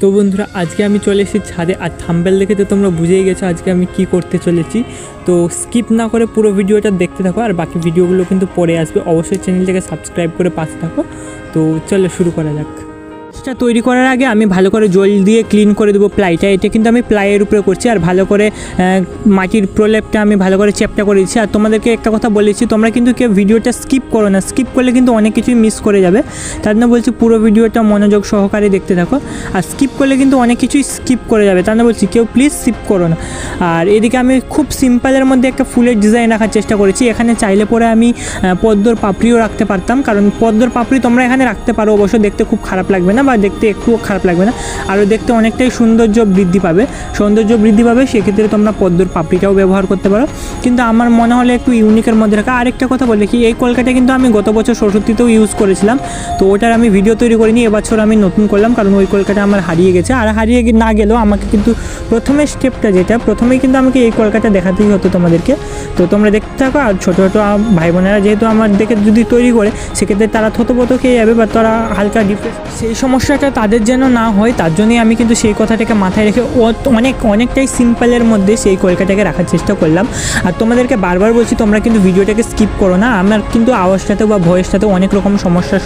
তো বন্ধুরা, আজকে আমি চলে এসেছি ছাদে। আর থাম্বেল দেখে তো তোমরা বুঝেই গেছো আজকে আমি কি করতে চলেছি। তো স্কিপ না করে পুরো ভিডিওটা দেখতে থাকো, আর বাকি ভিডিওগুলো কিন্তু পরে আসবে। অবশ্যই চ্যানেলটাকে সাবস্ক্রাইব করে পাশে থাকো। তো চলো শুরু করা যাক। এটা তৈরি করার আগে আমি ভালো করে জল দিয়ে ক্লিন করে দেবো প্লাইটা এটা কিন্তু আমি প্লাইয়ের উপরে করছি আর ভালো করে মাটির প্রলেপটা আমি ভালো করে চ্যাপটা করে দিচ্ছি। আর তোমাদেরকে একটা কথা বলেছি, তোমরা কিন্তু কেউ ভিডিওটা স্কিপ করো না। স্কিপ করলে কিন্তু অনেক কিছুই মিস করে যাবে। তার জন্য বলছি পুরো ভিডিওটা মনোযোগ সহকারে দেখতে থাকো। আর স্কিপ করলে কিন্তু অনেক কিছুই স্কিপ করে যাবে। তার জন্য বলছি কেউ প্লিজ স্কিপ করো না। আর এদিকে আমি খুব সিম্পলের মধ্যে একটা ফুলের ডিজাইন রাখার চেষ্টা করেছি। এখানে চাইলে পরে আমি পদ্মর পাপড়িও রাখতে পারতাম। কারণ পদ্মর পাপড়ি তোমরা এখানে রাখতে পারো। অবশ্য দেখতে খুব খারাপ লাগবে না। বা দেখতে একটুও খারাপ লাগবে না। আরও দেখতে অনেকটাই সৌন্দর্য বৃদ্ধি পাবে। সৌন্দর্য বৃদ্ধি পাবে, সেক্ষেত্রে তোমরা পদ্মর পাপড়িটাও ব্যবহার করতে পারো। কিন্তু আমার মনে হলে একটু ইউনিকের মধ্যে রাখা। আরেকটা কথা বলে কি এই কলকাটা কিন্তু আমি গত বছর সরস্বতীতেও ইউজ করেছিলাম। তো ওটার আমি ভিডিও তৈরি করিনি, এবছর আমি নতুন করলাম, কারণ ওই কলকাটা আমার হারিয়ে গেছে। আর হারিয়ে না গেলেও আমাকে কিন্তু প্রথমে স্টেপটা যেটা, প্রথমেই কিন্তু আমাকে এই কলকাতা দেখাতেই হতো তোমাদেরকে। তো তোমরা দেখতে থাকো, আর ছোটো ছোটো ভাই বোনেরা যেহেতু আমার দেখে যদি তৈরি করে, সেক্ষেত্রে তারা থতপত খেয়ে যাবে বা তারা হালকা ডিপ্রেস সেই সমস্যাটা তাদের যেন না হয়, তার জন্যই আমি কিন্তু সেই কথাটাকে মাথায় রেখে অনেক, অনেকটাই সিম্পলের মধ্যে সেই কলকাতাকে রাখার চেষ্টা করলাম। আর তোমাদেরকে বারবার বলছি, তোমরা কিন্তু ভিডিওটাকে স্কিপ করো না। আমার কিন্তু আওয়াজটাতে বা ভয়েসটাতে অনেক রকম সমস্যার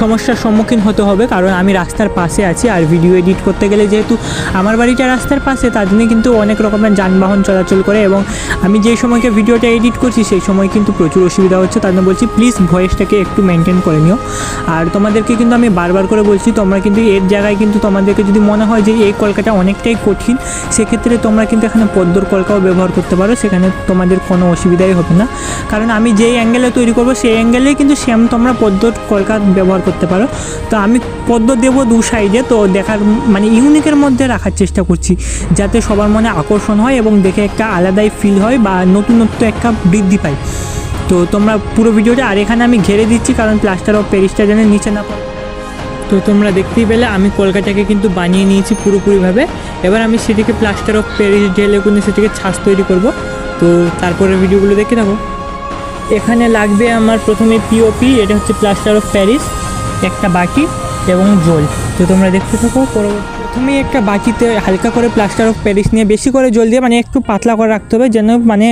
সমস্যার সম্মুখীন হতে হবে, কারণ আমি রাস্তার পাশে আছি। আর ভিডিও এডিট করতে গেলে যেহেতু আমার বাড়িটা রাস্তার পাশে, তার জন্য কিন্তু অনেক রকমের যানবাহন চলাচল করে এবং আমি যেই সময়কে ভিডিওটা এডিট করছি, সেই সময় কিন্তু প্রচুর অসুবিধা হচ্ছে। তার জন্য বলছি প্লিজ ভয়েসটাকে একটু মেনটেন করে নিও। আর তোমাদেরকে কিন্তু আমি বারবার করে বলছি তোমরা কিন্তু এর জায়গায় কিন্তু তোমাদেরকে যদি মনে হয় যে এই কলকাটা অনেকটাই কঠিন, সেক্ষেত্রে তোমরা কিন্তু এখানে পদ্মর কলকাও ব্যবহার করতে পারো, সেখানে তোমাদের কোনো অসুবিধাই হবে না। কারণ আমি যেই অ্যাঙ্গেলে তৈরি করব, সেই অ্যাঙ্গেলেই কিন্তু সেম তোমরা পদ্মর কলকা ব্যবহার করতে পারো। তো আমি পদ্ম দেবো দু সাইডে তো দেখার মানে ইউনিকের মধ্যে রাখার চেষ্টা করছি, যাতে সবার মনে আকর্ষণ হয় এবং দেখে একটা আলাদাই ফিল হয় বা নতুনত্ব একটা বৃদ্ধি পায়। তো তোমরা পুরো ভিডিওটা, আর এখানে আমি ঘেরে দিচ্ছি, কারণ প্লাস্টার অফ প্যারিসটা যেন নিচে না পড়ে। তো তোমরা দেখতেই পেলে, আমি কলকাতাকে কিন্তু বানিয়ে নিয়েছি পুরোপুরিভাবে। এবার আমি সেটিকে প্লাস্টার অফ প্যারিস ঢেলে কিন্তু সেটিকে ছাঁচ তৈরি করব। তো তারপরে ভিডিওগুলো দেখে নেব। এখানে লাগবে আমার প্রথমে পিওপি এটা হচ্ছে প্লাস্টার অফ প্যারিস একটা বাকি এবং জল। তো তোমরা দেখতে থাকো, পরবর্তী প্রথমেই একটা বাটিতে হালকা করে প্লাস্টার অফ প্যারিস নিয়ে বেশি করে জল দিয়ে মানে একটু পাতলা করে রাখতে হবে যেন মানে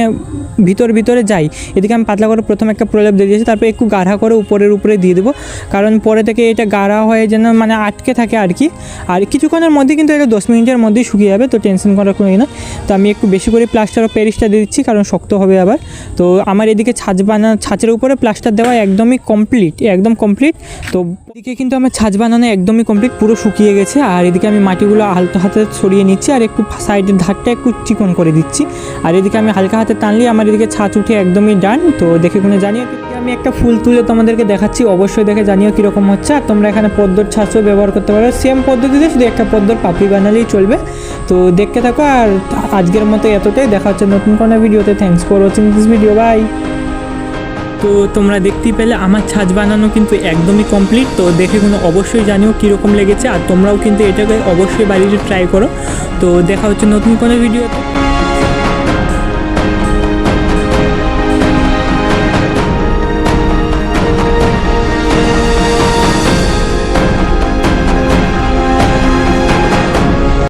ভিতর ভিতরে যাই এদিকে আমি পাতলা করে প্রথমে একটা প্রলেপ দিয়ে দিয়েছি, তারপর একটু গাঢ়া করে উপরের উপরে দিয়ে দেবো। কারণ পরে থেকে এটা গাঢ়া হয়ে যেন মানে আটকে থাকে আর কি। আর কিছুক্ষণের মধ্যে কিন্তু এটা দশ মিনিটের মধ্যেই শুকিয়ে যাবে, তো টেনশন করার কোনো না। তো আমি একটু বেশি করে প্লাস্টার অফ প্যারিসটা দিয়ে দিচ্ছি, কারণ শক্ত হবে আবার। তো আমার এদিকে ছাঁচ বানা ছাঁচের উপরে প্লাস্টার দেওয়া একদমই কমপ্লিট একদম কমপ্লিট তো এদিকে কিন্তু আমার ছাঁচ বানানো একদমই কমপ্লিট পুরো শুকিয়ে গেছে। আর এদিকে আমি মাটিগুলো হালকা হাতে সরিয়ে নিচ্ছি, আর একটু সাইডের ধারটা একটু চিকন করে দিচ্ছি। আর এদিকে আমি হালকা হাতে টানলে আমার এদিকে ছাঁচ উঠে একদমই ডান তো দেখে কোনো জানিও কি- আমি একটা ফুল তুলে তোমাদেরকে দেখাচ্ছি, অবশ্যই দেখে জানিও কীরকম হচ্ছে। আর তোমরা এখানে পদ্মর ছাঁচও ব্যবহার করতে পারো। সেম পদ্ধতিতে শুধু একটা পদ্মর পাপড়ি বানালেই চলবে। তো দেখতে থাকো, আর আজকের মতো এতটাই। দেখা হচ্ছে নতুন কোনো ভিডিওতে। Thanks for watching this video bye তো তোমরা দেখতেই পেলে আমার ছাঁচ বানানো কিন্তু একদমই কমপ্লিট তো দেখে কোনো অবশ্যই জানিও কীরকম লেগেছে, আর তোমরাও কিন্তু এটাকে অবশ্যই বাড়িতে ট্রাই করো। তো দেখা হচ্ছে নতুন কোনো ভিডিওতে